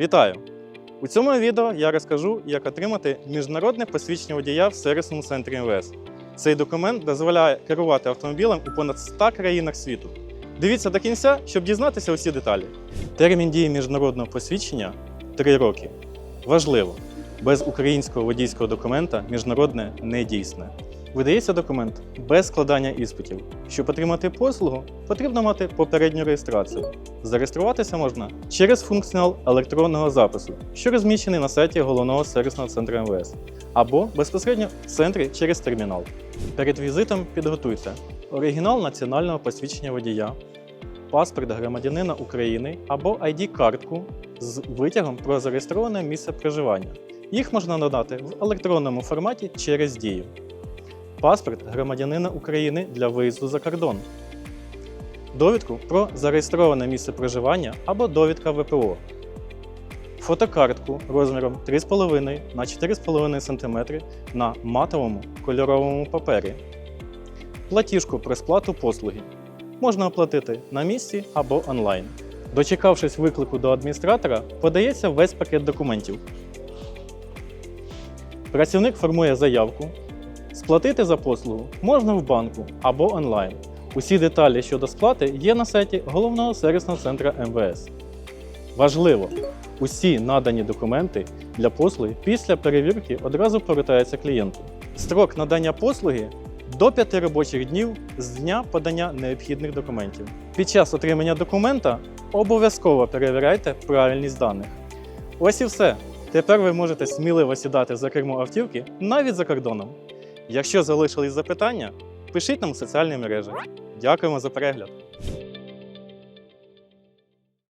Вітаю! У цьому відео я розкажу, як отримати міжнародне посвідчення водія в сервісному центрі МВС. Цей документ дозволяє керувати автомобілем у понад 100 країнах світу. Дивіться до кінця, щоб дізнатися усі деталі. Термін дії міжнародного посвідчення 3 роки. Важливо, без українського водійського документа міжнародне не дійсне. Видається документ без складання іспитів. Щоб отримати послугу, потрібно мати попередню реєстрацію. Зареєструватися можна через функціонал електронного запису, що розміщений на сайті головного сервісного центру МВС, або безпосередньо в центрі через термінал. Перед візитом підготуйте оригінал національного посвідчення водія, паспорт громадянина України або ID-картку з витягом про зареєстроване місце проживання. Їх можна надати в електронному форматі через дію. Паспорт громадянина України для виїзду за кордон. Довідку про зареєстроване місце проживання або довідка ВПО. Фотокартку розміром 3,5 на 4,5 см на матовому кольоровому папері. Платіжку про сплату послуги. Можна оплатити на місці або онлайн. Дочекавшись виклику до адміністратора, подається весь пакет документів. Працівник формує заявку. Сплатити за послугу можна в банку або онлайн. Усі деталі щодо сплати є на сайті головного сервісного центру МВС. Важливо! Усі надані документи для послуги після перевірки одразу повертаються клієнту. Строк надання послуги до 5 робочих днів з дня подання необхідних документів. Під час отримання документа обов'язково перевіряйте правильність даних. Ось і все. Тепер ви можете сміливо сідати за кермо автівки навіть за кордоном. Якщо залишились запитання, пишіть нам у соціальні мережі. Дякуємо за перегляд!